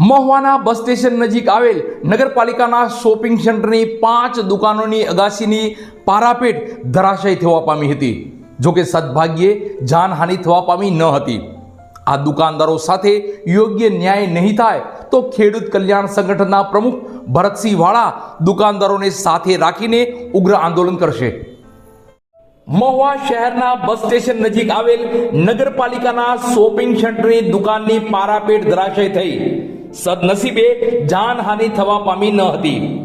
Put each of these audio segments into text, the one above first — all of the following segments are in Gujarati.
મહુવાના બસ સ્ટેશન નજીક આવેલ નગરપાલિકાના શોપિંગ સેન્ટરની પાંચ દુકાનોની અગાસીની પારાપેટ ધરાશય થવા પામી હતી. જોકે સદભાગ્યે જાનહાનિ થવા પામી ન હતી. આ દુકાનદારો સાથે યોગ્ય ન્યાય નહીં થાય તો ખેડૂત કલ્યાણ સંગઠનના પ્રમુખ ભરતસિંહ વાળા દુકાનદારોને સાથે રાખીને ઉગ્ર આંદોલન કરશે. મહુવા શહેરના બસ સ્ટેશન નજીક આવેલ નગરપાલિકાના શોપિંગ સેન્ટરની દુકાનની પારાપેટ ધરાશય થઈ. સદનસીબે જાનહાનિ થવા પામી ન હતી.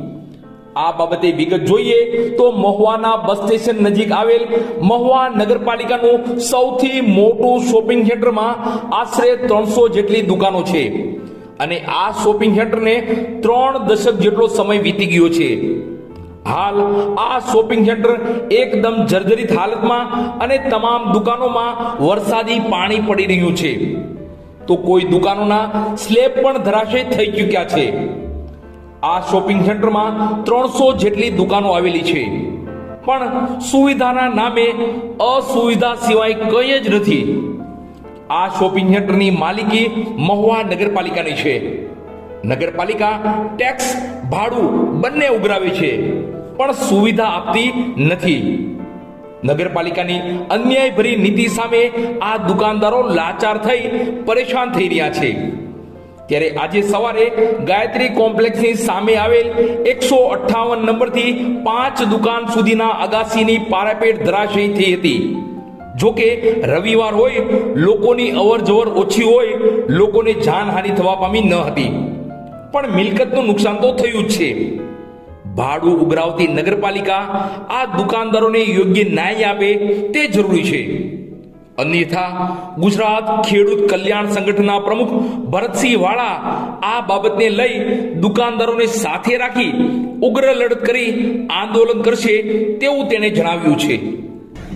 આ બાબતે વિગત જોઈએ તો મહુવાના બસ સ્ટેશન નજીક આવેલ મહુવા નગરપાલિકાનું સૌથી મોટું શોપિંગ સેન્ટરમાં આશરે ત્રણસો જેટલી દુકાનો છે. અને આ શોપિંગ સેન્ટરને ત્રણ દશક જેટલો સમય વીતી ગયો છે. હાલ આ શોપિંગ સેન્ટર એકદમ જર્જરિત હાલતમાં અને તમામ દુકાનોમાં વરસાદી પાણી પડી રહ્યું છે. તો કોઈ દુકાનોના સ્લેબ પણ ધરાશય થઈ ચૂક્યા છે. આ શોપિંગ સેન્ટરમાં ત્રણસો જેટલી દુકાનો આવેલી છે. પણ સુવિધાના નામે અસુવિધા સિવાય કંઈ જ નથી. આ શોપિંગ સેન્ટરની માલિકી મહુવા નગરપાલિકાની છે. નગરપાલિકા ટેક્સ ભાડું બંને ઉઘરાવે છે. પણ સુવિધા આપતી નથી. નગરપાલિકાની અન્યાયભરી નીતિ સામે આ દુકાનદારો લાચાર થઈ પરેશાન થઈ રહ્યા છે. ત્યારે આજે સવારે ગાયત્રી કોમ્પ્લેક્સની સામે આવેલ એકસો અઠ્ઠાવન નંબરથી પાંચ દુકાન સુધીના અગાસીની પારાપેટ ધરાશયી થઈ હતી. જોકે રવિવાર હોય, લોકોની અવર જવર ઓછી હોય, લોકોને જાનહાનિ થવા પામી ન હતી. પણ મિલકતનું નુકસાન તો થયું જ છે. ભાડું ઉઘરાવતી નગરપાલિકા આ દુકાનદારોને યોગ્ય ન્યાય આપે તે જરૂરી છે. અન્યથા ગુજરાત ખેડૂત કલ્યાણ સંગઠનના પ્રમુખ ભરતસિંહ વાળા આ બાબતને લઈ દુકાનદારોને સાથે રાખી ઉગ્ર લડત કરી આંદોલન કરશે તેવું તેણે જણાવ્યું છે.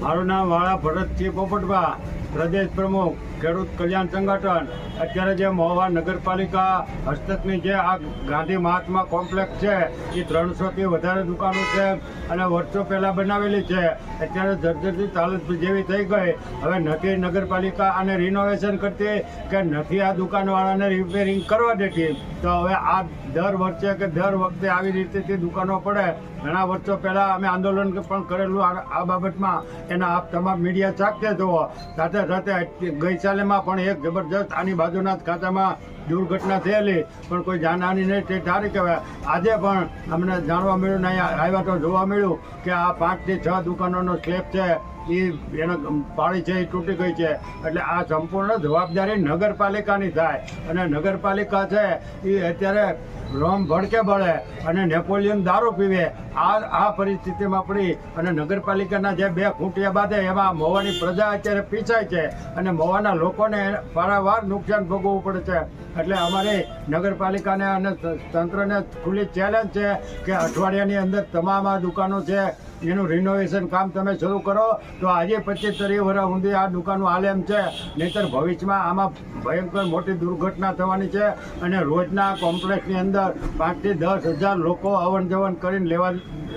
મારું નામ વાળા ભરતસિંહ પોપટભા, પ્રદેશ પ્રમુખ. ખેડૂત કલ્યાણ સંગઠન. અત્યારે જે મહુવા નગરપાલિકા હસ્તકની જે આ ગાંધી મહાત્મા કોમ્પ્લેક્સ છે, એ ત્રણસોથી વધારે દુકાનો છે અને વર્ષો પહેલાં બનાવેલી છે. અત્યારે જર્જરથી હાલત જેવી થઈ ગઈ. હવે નથી નગરપાલિકા આને રિનોવેશન કરતી કે નથી આ દુકાનવાળાને રિપેરિંગ કરવા દેતી. તો હવે આ દર વર્ષે કે દર વખતે આવી રીતેથી દુકાનો પડે. ઘણા વર્ષો પહેલાં અમે આંદોલન પણ કરેલું આ બાબતમાં. એના આપ તમામ મીડિયા ચાકતે જુઓ. સાથે સાથે ગઈ સાલેમાં પણ એક જબરજસ્ત આની બાજુના ખાતામાં દુર્ઘટના થયેલી, પણ કોઈ જાનહાની નહીં તે સારી કહેવાય આજે પણ અમને જાણવા મળ્યું ને અહીંયા આવ્યા તો જોવા મળ્યું કે આ પાંચથી છ દુકાનોનો સ્લેબ છે. એ એનો પાળી છે એ તૂટી ગઈ છે. એટલે આ સંપૂર્ણ જવાબદારી નગરપાલિકાની થાય. અને નગરપાલિકા છે એ અત્યારે રોમ ભડકે બળે અને નેપોલિયન દારૂ પીવે. આ આ પરિસ્થિતિમાં પડી અને નગરપાલિકાના જે બે ખૂંટિયા બાંધે એમાં મોવાની પ્રજા અત્યારે પીછાય છે અને મોવાના લોકોને વારંવાર નુકસાન ભોગવવું પડે છે. એટલે અમારી નગરપાલિકાને અને તંત્રને ખુલ્લી ચેલેન્જ છે કે અઠવાડિયાની અંદર તમામ આ દુકાનો છે, એનું રિનોવેશન કામ તમે શરૂ કરો, તો આજે પચીસ ત્રીસ વર્ષ સુધી આ દુકાનો હાલે એમ છે. નહીતર ભવિષ્યમાં આમાં ભયંકર મોટી દુર્ઘટના થવાની છે અને રોજના કોમ્પ્લેક્ષની અંદર પાંચથી દસ હજાર લોકો અવન જવન કરીને લેવા,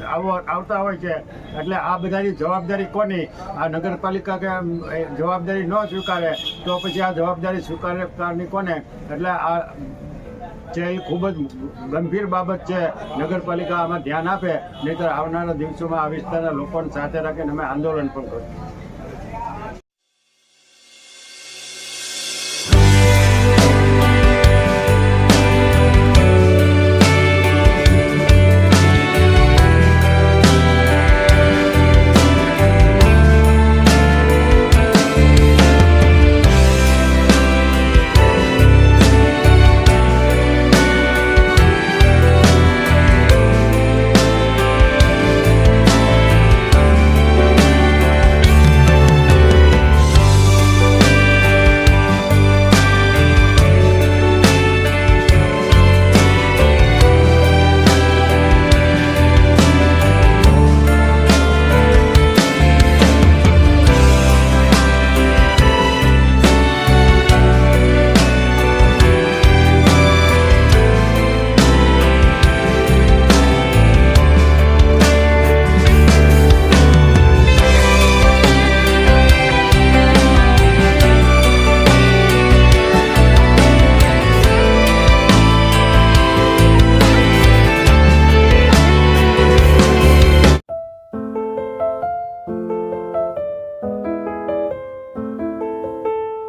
આવો- આવતા હોય છે. એટલે આ બધાની જવાબદારી કોની? આ નગરપાલિકા કે જવાબદારી ન સ્વીકારે, તો પછી આ જવાબદારી સ્વીકારવાની કોને? એટલે આ છે એ ખૂબ જ ગંભીર બાબત છે, નગરપાલિકા આમાં ધ્યાન આપે, નહીંતર આવનારા દિવસોમાં આ વિસ્તારના લોકોને સાથે રાખીને અમે આંદોલન પણ કરીશું.